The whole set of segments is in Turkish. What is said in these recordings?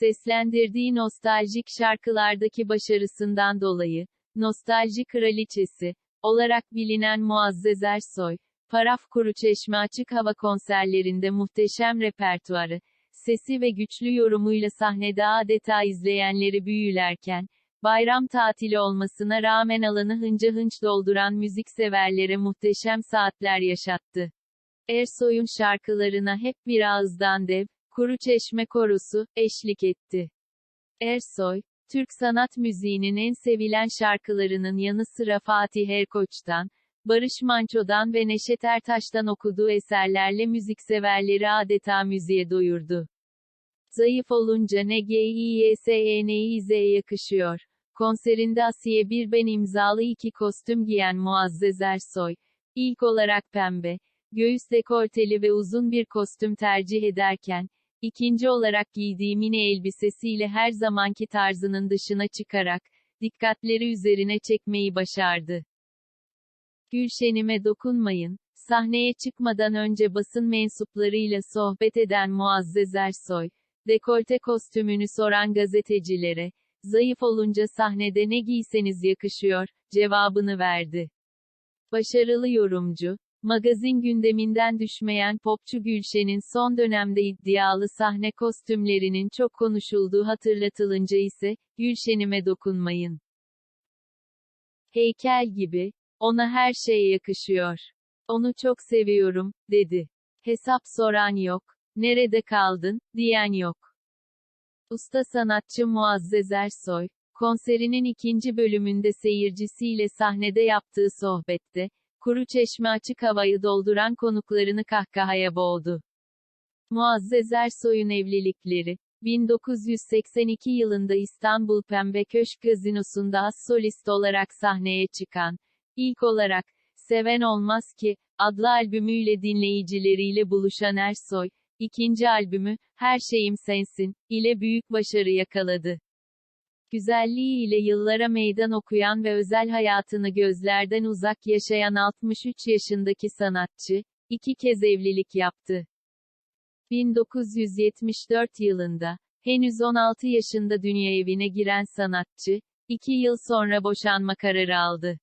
Seslendirdiği nostaljik şarkılardaki başarısından dolayı, Nostalji Kraliçesi olarak bilinen Muazzez Ersoy, Paraf Kuruçeşme açık hava konserlerinde muhteşem repertuarı, sesi ve güçlü yorumuyla sahnede adeta izleyenleri büyülerken, bayram tatili olmasına rağmen alanı hınca hınç dolduran müzikseverlere muhteşem saatler yaşattı. Ersoy'un şarkılarına hep bir ağızdan dev, Kuru Çeşme Korusu, eşlik etti. Ersoy, Türk sanat müziğinin en sevilen şarkılarının yanı sıra Fatih Erkoç'tan, Barış Manço'dan ve Neşet Ertaş'tan okuduğu eserlerle müzikseverleri adeta müziğe doyurdu. Zayıf olunca ne GİYSENİZ'e yakışıyor. Konserinde Asiye bir ben imzalı iki kostüm giyen Muazzez Ersoy, ilk olarak pembe, göğüs dekolteli ve uzun bir kostüm tercih ederken, ikinci olarak giydiği mini elbisesiyle her zamanki tarzının dışına çıkarak, dikkatleri üzerine çekmeyi başardı. Gülşenime dokunmayın, sahneye çıkmadan önce basın mensuplarıyla sohbet eden Muazzez Ersoy, dekolte kostümünü soran gazetecilere, zayıf olunca sahnede ne giyseniz yakışıyor, cevabını verdi. Başarılı yorumcu, magazin gündeminden düşmeyen popçu Gülşen'in son dönemde iddialı sahne kostümlerinin çok konuşulduğu hatırlatılınca ise, Gülşenime dokunmayın. Heykel gibi, ona her şey yakışıyor. Onu çok seviyorum, dedi. Hesap soran yok, nerede kaldın, diyen yok. Usta sanatçı Muazzez Ersoy, konserinin ikinci bölümünde seyircisiyle sahnede yaptığı sohbette, kuru çeşme açık havayı dolduran konuklarını kahkahaya boğdu. Muazzez Ersoy'un evlilikleri, 1982 yılında İstanbul Pembe Köşk Gazinosu'nda as solist olarak sahneye çıkan, ilk olarak, Seven Olmaz Ki, adlı albümüyle dinleyicileriyle buluşan Ersoy, ikinci albümü, Her Şeyim Sensin, ile büyük başarı yakaladı. Güzelliğiyle yıllara meydan okuyan ve özel hayatını gözlerden uzak yaşayan 63 yaşındaki sanatçı, iki kez evlilik yaptı. 1974 yılında, henüz 16 yaşında dünya evine giren sanatçı, iki yıl sonra boşanma kararı aldı.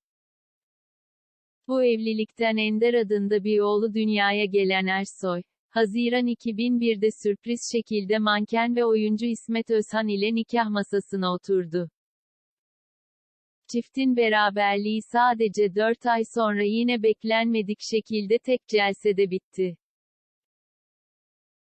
Bu evlilikten Ender adında bir oğlu dünyaya gelen Ersoy, Haziran 2001'de sürpriz şekilde manken ve oyuncu İsmet Özhan ile nikah masasına oturdu. Çiftin beraberliği sadece 4 ay sonra yine beklenmedik şekilde tek celsede bitti.